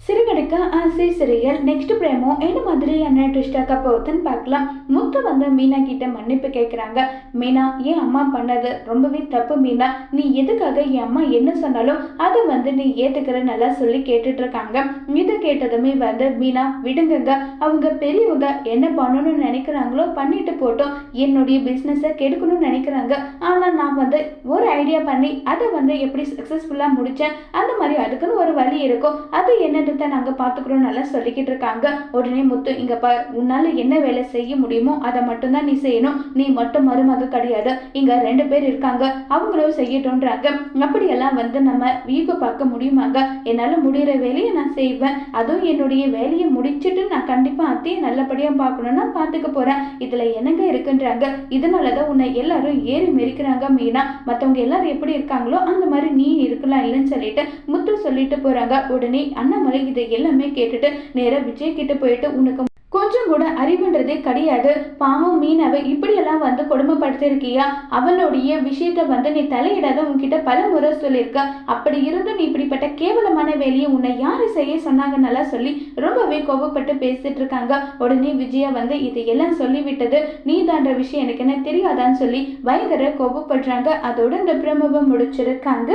Ser சிறுகடைக்க ஆசை சிறியல் next பிரேமோ என்ன மாதிரியான ட்விஸ்டாக்க போகுதுன்னு பார்க்கலாம். முத்து வந்து மீனா கிட்ட மன்னிப்பு கேட்குறாங்க மீனா என் அம்மா பண்ணது? ரொம்பவே தப்பு மீனா. நீ எதுக்காக என் அம்மா என்ன சொன்னாலும் அதை வந்து நீ ஏற்றுக்கிற நல்லா சொல்லி கேட்டுட்டு இருக்காங்க இதை கேட்டதுமே வந்து மீனா விடுங்கங்க. அவங்க பெரியவங்க என்ன பண்ணணும்னு நினைக்கிறாங்களோ பண்ணிட்டு போட்டோம். என்னுடைய பிஸ்னஸை கெடுக்கணும்னு நினைக்கிறாங்க. ஆனால் நான் வந்து ஒரு ஐடியா பண்ணி அதை வந்து எப்படி சக்ஸஸ்ஃபுல்லாக முடித்தேன் அந்த மாதிரி அதுக்குன்னு ஒரு வழி இருக்கும். அது என்னன்றத நாங்கள் பார்த்துக்குறோம் நல்லா சொல்லிக்கிட்டு இருக்காங்க. உடனே முத்து இங்கே பா உன்னால் என்ன வேலை செய்ய முடியுமோ அதை மட்டும்தான் நீ செய்யணும். நீ மட்டும் மருமக கிடையாது. இங்கே ரெண்டு பேர் இருக்காங்க. அவங்களும் செய்யட்டும்ன்றாங்க. அப்படியெல்லாம் வந்து நம்ம வீக்கு பார்க்க முடியுமாங்க? என்னால் முடிகிற வேலையை நான் செய்வேன். அதுவும் என்னுடைய வேலையை முடிச்சுட்டு நான் கண்டிப்பாக அத்தையை நல்லபடியாக பார்க்கணும்னா பார்த்துக்க போகிறேன் இதில் என்னங்க இருக்குன்றாங்க. இதனால தான் உன்னை எல்லாரும் ஏறி மெரிக்கிறாங்க மீனா. மற்றவங்க எல்லாரும் எப்படி இருக்காங்களோ அந்த மாதிரி நீ இருக்கலாம் இல்லைன்னு சொல்லிட்டு முத்து சொல்லிட்டு போகிறாங்க உடனே அண்ணாமலை இதை எல்லாமே கேட்டுட்டு நேராக விஜய் கிட்ட போயிட்டு உனக்கு கொஞ்சம் கூட அறிவுன்றதே கிடையாது. பாவம் மீனாவை இப்படியெல்லாம் வந்து கொடுமைப்படுத்திருக்கியா அவனுடைய விஷயத்த வந்து நீ தலையிடாத உன்கிட்ட பல முறை சொல்லியிருக்க. அப்படி இருந்தும் நீ இப்படிப்பட்ட கேவலமான வேலையை உன்னை யாரு செய்ய சொன்னாங்க சொல்லி ரொம்பவே கோபப்பட்டு பேசிட்டு இருக்காங்க உடனே விஜயா வந்து இதையெல்லாம் எல்லாம் சொல்லிவிட்டது. நீ தான்ற விஷயம் எனக்கு என்ன தெரியாதான்னு சொல்லி பயங்கர கோபப்படுறாங்க. அதோட இந்த பிரமபம் முடிச்சிருக்காங்க.